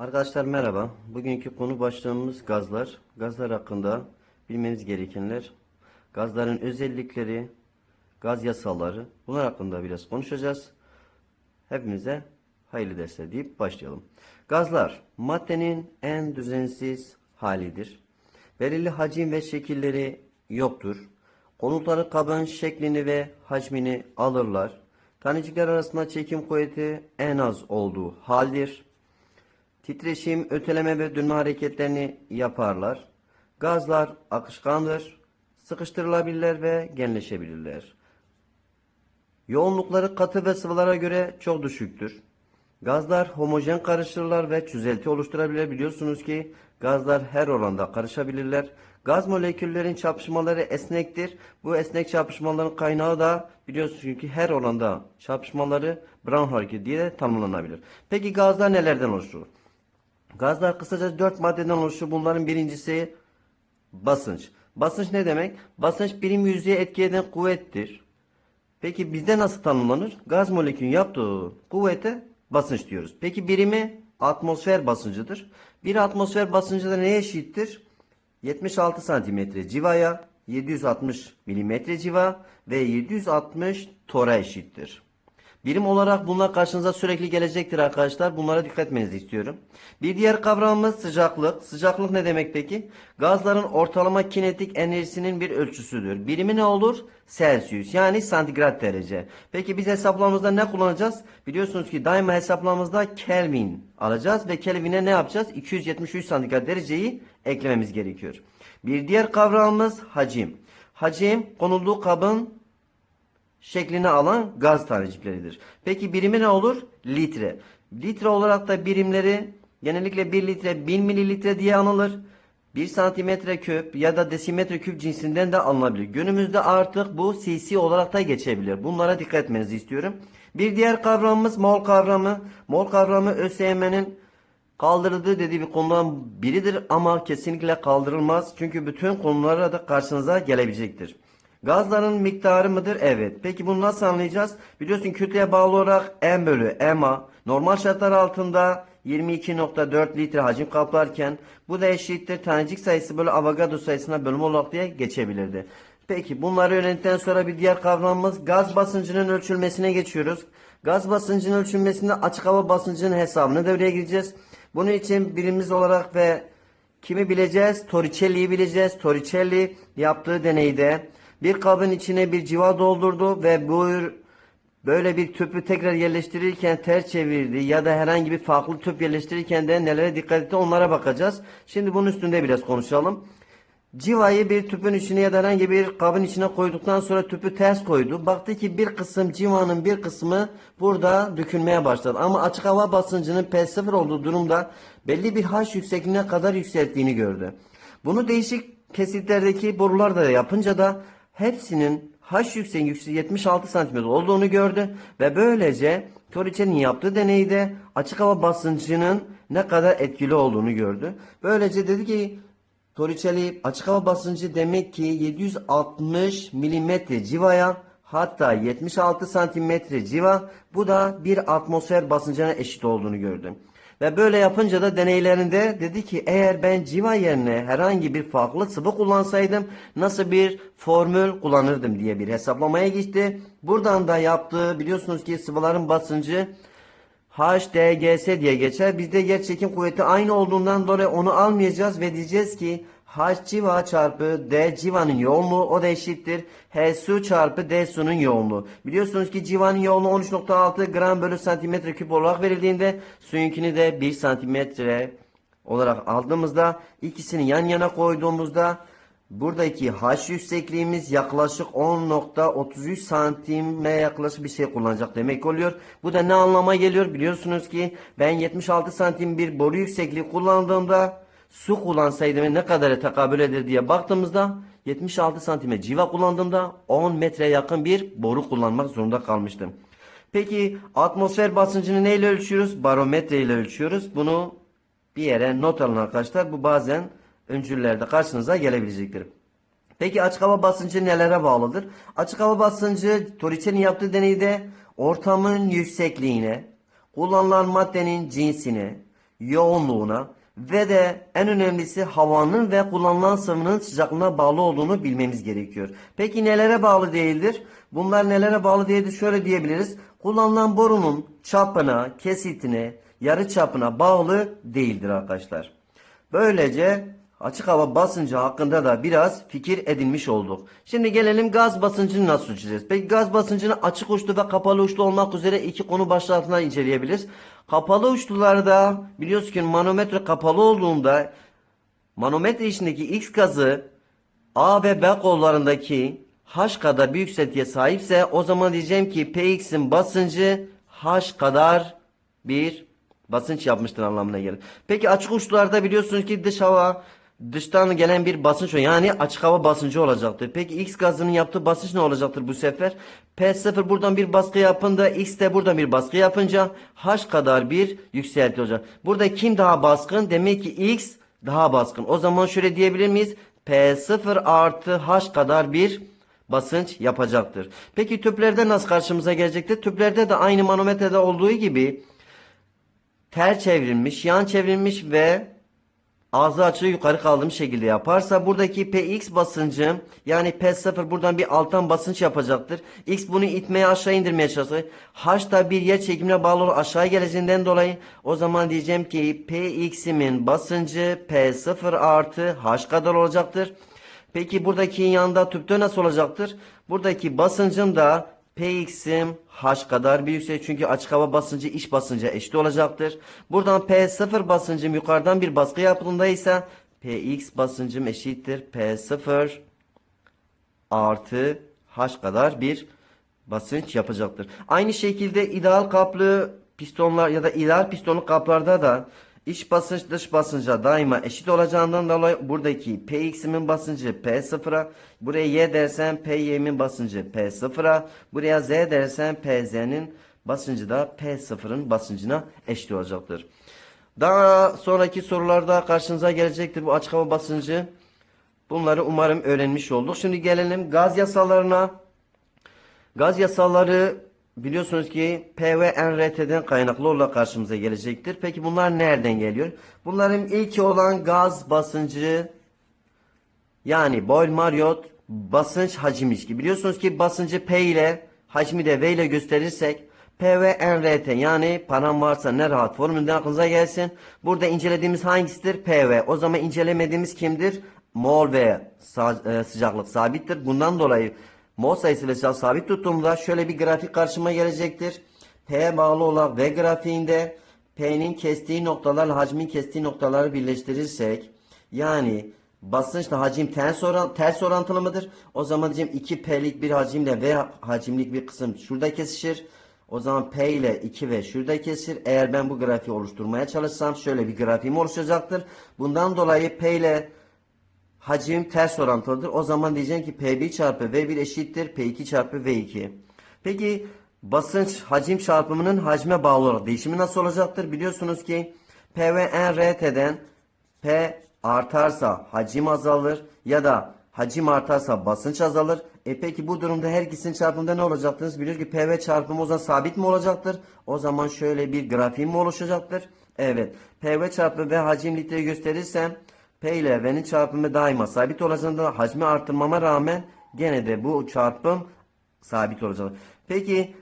Arkadaşlar merhaba. Bugünkü konu başlığımız gazlar. Gazlar hakkında bilmeniz gerekenler, gazların özellikleri, gaz yasaları bunlar hakkında biraz konuşacağız. Hepimize hayırlı dersler deyip başlayalım. Gazlar maddenin en düzensiz halidir. Belirli hacim ve şekilleri yoktur. Konutları kabın şeklini ve hacmini alırlar. Tanecikler arasında çekim kuvveti en az olduğu haldir. Titreşim, öteleme ve dönme hareketlerini yaparlar. Gazlar akışkandır, sıkıştırılabilirler ve genleşebilirler. Yoğunlukları katı ve sıvılara göre çok düşüktür. Gazlar homojen karışırlar ve çözelti oluşturabilir. Biliyorsunuz ki gazlar her oranda karışabilirler. Gaz moleküllerin çarpışmaları esnektir. Bu esnek çarpışmaların kaynağı da biliyorsunuz ki her oranda çarpışmaları Brown hareketi diye tanımlanabilir. Peki gazlar nelerden oluşur? Gazlar kısaca dört maddeden oluşur. Bunların birincisi basınç. Basınç ne demek? Basınç birim yüzeye etki eden kuvvettir. Peki bizde nasıl tanımlanır? Gaz molekülün yaptığı kuvvete basınç diyoruz. Peki birimi atmosfer basıncıdır. Bir atmosfer basıncı da neye eşittir? 76 santimetre civaya, 760 milimetre civa ve 760 tora eşittir. Birim olarak bunlar karşınıza sürekli gelecektir arkadaşlar. Bunlara dikkat etmenizi istiyorum. Bir diğer kavramımız sıcaklık. Sıcaklık ne demek peki? Gazların ortalama kinetik enerjisinin bir ölçüsüdür. Birimi ne olur? Celsius yani santigrat derece. Peki biz hesaplamamızda ne kullanacağız? Biliyorsunuz ki daima hesaplamamızda Kelvin alacağız ve Kelvin'e ne yapacağız? 273 santigrat dereceyi eklememiz gerekiyor. Bir diğer kavramımız hacim. Hacim konulduğu kabın şeklini alan gaz tanecikleridir. Peki birimi ne olur? Litre. Litre olarak da birimleri genellikle 1 litre 1000 mililitre diye anılır. 1 santimetre küp ya da desimetre küp cinsinden de alınabilir. Günümüzde artık bu cc olarak da geçebilir. Bunlara dikkat etmenizi istiyorum. Bir diğer kavramımız mol kavramı. Mol kavramı ÖSYM'nin kaldırıldığı dediği bir konudan biridir ama kesinlikle kaldırılmaz. Çünkü bütün konulara da karşınıza gelebilecektir. Gazların miktarı mıdır? Evet. Peki bunu nasıl anlayacağız? Biliyorsun kütleye bağlı olarak M bölü MA normal şartlar altında 22.4 litre hacim kaplarken bu da eşittir tanecik sayısı bölü Avogadro sayısına bölüm olarak diye geçebilirdi. Peki bunları öğrendikten sonra bir diğer kavramımız gaz basıncının ölçülmesine geçiyoruz. Gaz basıncının ölçülmesinde açık hava basıncının hesabını devreye gireceğiz. Bunun için birimiz olarak ve kimi bileceğiz? Torricelli'yi bileceğiz. Torricelli yaptığı deneyde bir kabın içine bir civa doldurdu ve bu böyle bir tüpü tekrar yerleştirirken ters çevirdi ya da herhangi bir farklı tüp yerleştirirken de nelere dikkat etti onlara bakacağız. Şimdi bunun üstünde biraz konuşalım. Civayı bir tüpün içine ya da herhangi bir kabın içine koyduktan sonra tüpü ters koydu. Baktı ki bir kısım civanın bir kısmı burada dökülmeye başladı. Ama açık hava basıncının P0 olduğu durumda belli bir H yüksekliğine kadar yükselttiğini gördü. Bunu değişik kesitlerdeki borular da yapınca da hepsinin H yüksekliği 76 cm olduğunu gördü ve böylece Torricelli'nin yaptığı deneyde açık hava basıncının ne kadar etkili olduğunu gördü. Böylece dedi ki Torricelli açık hava basıncı demek ki 760 milimetre civaya hatta 76 santimetre civa bu da bir atmosfer basıncına eşit olduğunu gördüm. Ve böyle yapınca da deneylerinde dedi ki eğer ben civa yerine herhangi bir farklı sıvı kullansaydım nasıl bir formül kullanırdım diye bir hesaplamaya gitti. Buradan da yaptığı biliyorsunuz ki sıvıların basıncı HDGS diye geçer. Bizde yer çekim kuvveti aynı olduğundan dolayı onu almayacağız ve diyeceğiz ki H civa çarpı D civanın yoğunluğu o da eşittir. H su çarpı D su'nun yoğunluğu. Biliyorsunuz ki civanın yoğunluğu 13.6 gram bölü santimetre küp olarak verildiğinde suyunkini de 1 santimetre olarak aldığımızda ikisini yan yana koyduğumuzda buradaki H yüksekliğimiz yaklaşık 10.33 santime yaklaşık bir şey kullanacak demek oluyor. Bu da ne anlama geliyor biliyorsunuz ki ben 76 santim bir boru yüksekliği kullandığımda su kullansaydım ne kadar tekabül eder diye baktığımızda 76 santime civa kullandığımda 10 metre yakın bir boru kullanmak zorunda kalmıştım. Peki atmosfer basıncını neyle ölçüyoruz? Barometre ile ölçüyoruz. Bunu bir yere not alın arkadaşlar. Bu bazen öncüllerde karşınıza gelebilecektir. Peki açık hava basıncı nelere bağlıdır? Açık hava basıncı Torricelli'nin yaptığı deneyde ortamın yüksekliğine, kullanılan maddenin cinsine, yoğunluğuna ve de en önemlisi havanın ve kullanılan sıvının sıcaklığına bağlı olduğunu bilmemiz gerekiyor. Peki nelere bağlı değildir? Bunlar nelere bağlı değildir? Şöyle diyebiliriz. Kullanılan borunun çapına, kesitine, yarı çapına bağlı değildir arkadaşlar. Böylece açık hava basıncı hakkında da biraz fikir edinmiş olduk. Şimdi gelelim gaz basıncını nasıl ölçeceğiz? Peki gaz basıncını açık uçlu ve kapalı uçlu olmak üzere iki konu başlığı altında inceleyebiliriz. Kapalı uçlularda biliyorsunuz ki manometre kapalı olduğunda manometre içindeki X gazı A ve B kollarındaki H kadar bir yükseltiye sahipse o zaman diyeceğim ki Px'in basıncı H kadar bir basınç yapmıştır anlamına gelir. Peki açık uçlarda biliyorsunuz ki dış hava dıştan gelen bir basınç. Yani açık hava basıncı olacaktır. Peki X gazının yaptığı basınç ne olacaktır bu sefer? P0 buradan bir baskı yapınca X de buradan bir baskı yapınca H kadar bir yükselti olacak. Burada kim daha baskın? Demek ki X daha baskın. O zaman şöyle diyebilir miyiz? P0 artı H kadar bir basınç yapacaktır. Peki tüplerde nasıl karşımıza gelecektir? Tüplerde de aynı manometrede olduğu gibi ter çevrilmiş, yan çevrilmiş ve ağzı açığı yukarı kaldırmış şekilde yaparsa buradaki Px basıncı yani P0 buradan bir alttan basınç yapacaktır. X bunu itmeye aşağı indirmeye çalışacak. H da bir yer çekimine bağlı olarak aşağı geleceğinden dolayı o zaman diyeceğim ki Px'imin basıncı P0 artı H kadar olacaktır. Peki buradaki yanında tüpte nasıl olacaktır? Buradaki basıncım da Px'im H kadar bir yüksek çünkü açık hava basıncı iç basınca eşit olacaktır. Buradan P0 basıncım yukarıdan bir baskı yapıldığında ise Px basıncım eşittir P0 artı H kadar bir basınç yapacaktır. Aynı şekilde ideal kaplı pistonlar ya da ideal pistonlu kaplarda da iç basınç dış basınca daima eşit olacağından dolayı buradaki Px'imin basıncı P0'a, buraya Y dersem Py'min basıncı P0'a, buraya Z dersem Pz'nin basıncı da P0'ın basıncına eşit olacaktır. Daha sonraki sorularda karşınıza gelecektir bu açık hava basıncı. Bunları umarım öğrenmiş olduk. Şimdi gelelim gaz yasalarına. Gaz yasaları biliyorsunuz ki P ve kaynaklı olarak karşımıza gelecektir. Peki bunlar nereden geliyor? Bunların ilki olan gaz basıncı yani Boyle-Marriott basınç hacim ilişki. Biliyorsunuz ki basıncı P ile hacmi de V ile gösterirsek P ve NRT yani param varsa ne rahat formülünden aklınıza gelsin. Burada incelediğimiz hangisidir? PV. O zaman incelemediğimiz kimdir? Mol ve e, sıcaklık sabittir. Bundan dolayı mol sayısı ve sıcaklık sabit tuttuğumda şöyle bir grafik karşıma gelecektir. P bağlı olan V grafiğinde P'nin kestiği noktalarla hacmin kestiği noktaları birleştirirsek yani basınçla hacim ters, oran, ters orantılı mıdır? O zaman diyeceğim 2P'lik bir hacimle V hacimlik bir kısım şurada kesişir. O zaman P ile 2V şurada kesir. Eğer ben bu grafiği oluşturmaya çalışsam şöyle bir grafiğim oluşacaktır. Bundan dolayı P ile hacim ters orantılıdır. O zaman diyeceğim ki P1 çarpı V1 eşittir P2 çarpı V2. Peki basınç hacim çarpımının hacme bağlı olarak değişimi nasıl olacaktır? Biliyorsunuz ki P ve NRT'den P artarsa hacim azalır ya da hacim artarsa basınç azalır. E peki bu durumda her ikisinin çarpımında ne olacaktır? Biliyoruz ki PV çarpımı o zaman sabit mi olacaktır? O zaman şöyle bir grafiğim mi oluşacaktır? Evet. PV çarpımı ve hacim litreyi gösterirsem P ile V'nin çarpımı daima sabit olacağından hacmi artırmama rağmen gene de bu çarpım sabit olacak. Peki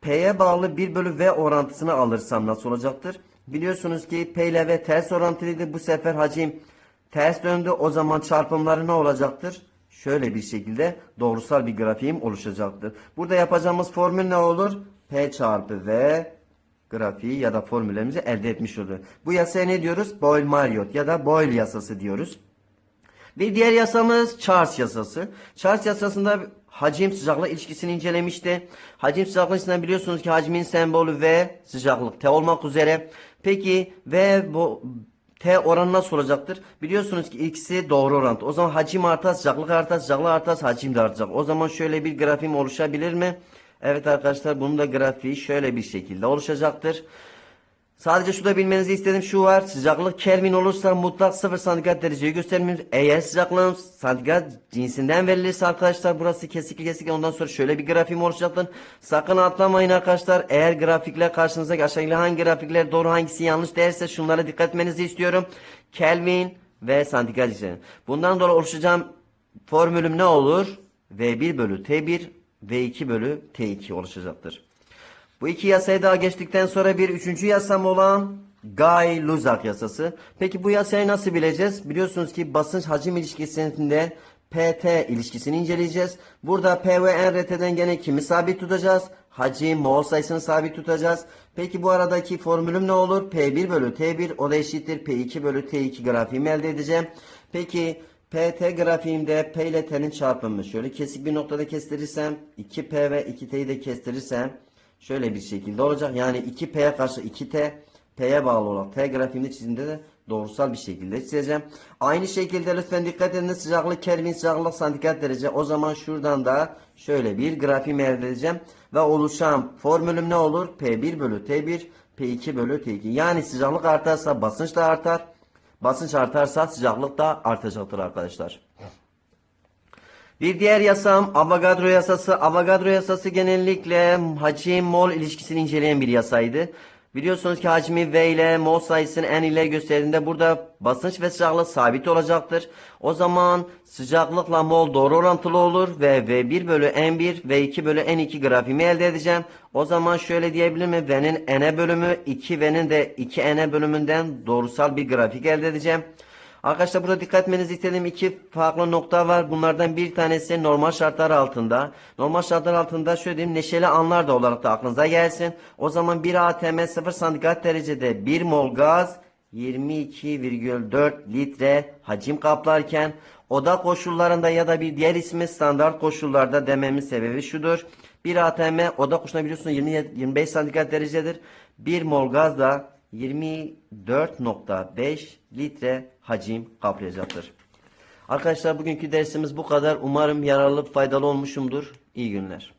P'ye bağlı 1 bölü V orantısını alırsam nasıl olacaktır? Biliyorsunuz ki P ile V ters orantılıydı. Bu sefer hacim ters döndü. O zaman çarpımları ne olacaktır? Şöyle bir şekilde doğrusal bir grafiğim oluşacaktır. Burada yapacağımız formül ne olur? P çarpı V grafiği ya da formüllerimizi elde etmiş olur. Bu yasaya ne diyoruz? Boyle-Marriott ya da Boyle yasası diyoruz. Bir diğer yasamız Charles yasası. Charles yasasında hacim sıcaklık ilişkisini incelemişti. Hacim sıcaklık içinden biliyorsunuz ki hacmin sembolü V sıcaklık T olmak üzere. Peki V bu T oranı nasıl olacaktır? Biliyorsunuz ki ikisi doğru orantı. O zaman hacim artar, sıcaklık artar, sıcaklık artar, hacim de artacak. O zaman şöyle bir grafiğim oluşabilir mi? Evet arkadaşlar bunun da grafiği şöyle bir şekilde oluşacaktır. Sadece şu da bilmenizi istedim şu var. Sıcaklık Kelvin olursa mutlak 0 santigrat dereceyi göstermiyor. Eğer sıcaklığın santigrat cinsinden verilirse arkadaşlar burası kesikli kesikli ondan sonra şöyle bir grafiğim oluşacaktır. Sakın atlamayın arkadaşlar. Eğer grafikler karşınıza aşağıdaki hangi grafikler doğru hangisi yanlış derse şunlara dikkat etmenizi istiyorum. Kelvin ve santigrat cinsinden. Bundan dolayı oluşacağım formülüm ne olur? V1 bölü T1 V2 bölü T2 oluşacaktır. Bu iki yasayı daha geçtikten sonra bir üçüncü yasam olan Gay-Luzak yasası. Peki bu yasayı nasıl bileceğiz? Biliyorsunuz ki basınç hacim ilişkisinde PT ilişkisini inceleyeceğiz. Burada P ve N RT'den gene kimi sabit tutacağız? Hacim, mol sayısını sabit tutacağız. Peki bu aradaki formülüm ne olur? P1 bölü T1 o da eşittir P2 bölü T2 grafiğimi elde edeceğim. Peki PT grafiğimde P ile T'nin çarpımı şöyle kesik bir noktada kestirirsem 2P ve 2T'yi de kestirirsem şöyle bir şekilde olacak. Yani 2P'ye karşı 2T P'ye bağlı olarak T grafiğimde çizimde de doğrusal bir şekilde çizeceğim. Aynı şekilde lütfen dikkat edin sıcaklık Kelvin sıcaklık santigrat derece. O zaman şuradan da şöyle bir grafiğimi elde edeceğim. Ve oluşan formülüm ne olur? P1 bölü T1 P2 bölü T2. Yani sıcaklık artarsa basınç da artar. Basınç artarsa sıcaklık da artacaktır arkadaşlar. Bir diğer yasam Avogadro yasası. Avogadro yasası genellikle hacim mol ilişkisini inceleyen bir yasaydı. Biliyorsunuz ki hacmi V ile mol sayısını N ile gösterdiğinde burada basınç ve sıcaklık sabit olacaktır. O zaman sıcaklıkla mol doğru orantılı olur ve V1 bölü N1 V2 bölü N2 grafiğimi elde edeceğim. O zaman şöyle diyebilir mi? V'nin N'e bölümü 2V'nin de 2N'e bölümünden doğrusal bir grafik elde edeceğim. Arkadaşlar burada dikkat etmenizi istediğim iki farklı nokta var. Bunlardan bir tanesi normal şartlar altında. Normal şartlar altında şöyle diyeyim neşeli anlar da olarak da aklınıza gelsin. O zaman 1 atm 0 santigrat derecede 1 mol gaz 22,4 litre hacim kaplarken oda koşullarında ya da bir diğer ismi standart koşullarda dememin sebebi şudur. 1 atm oda koşulunda biliyorsunuz 20, 25 santigrat derecedir. 1 mol gaz da 24.5 litre hacim kaplayacaktır. Arkadaşlar bugünkü dersimiz bu kadar. Umarım yararlı faydalı olmuşumdur. İyi günler.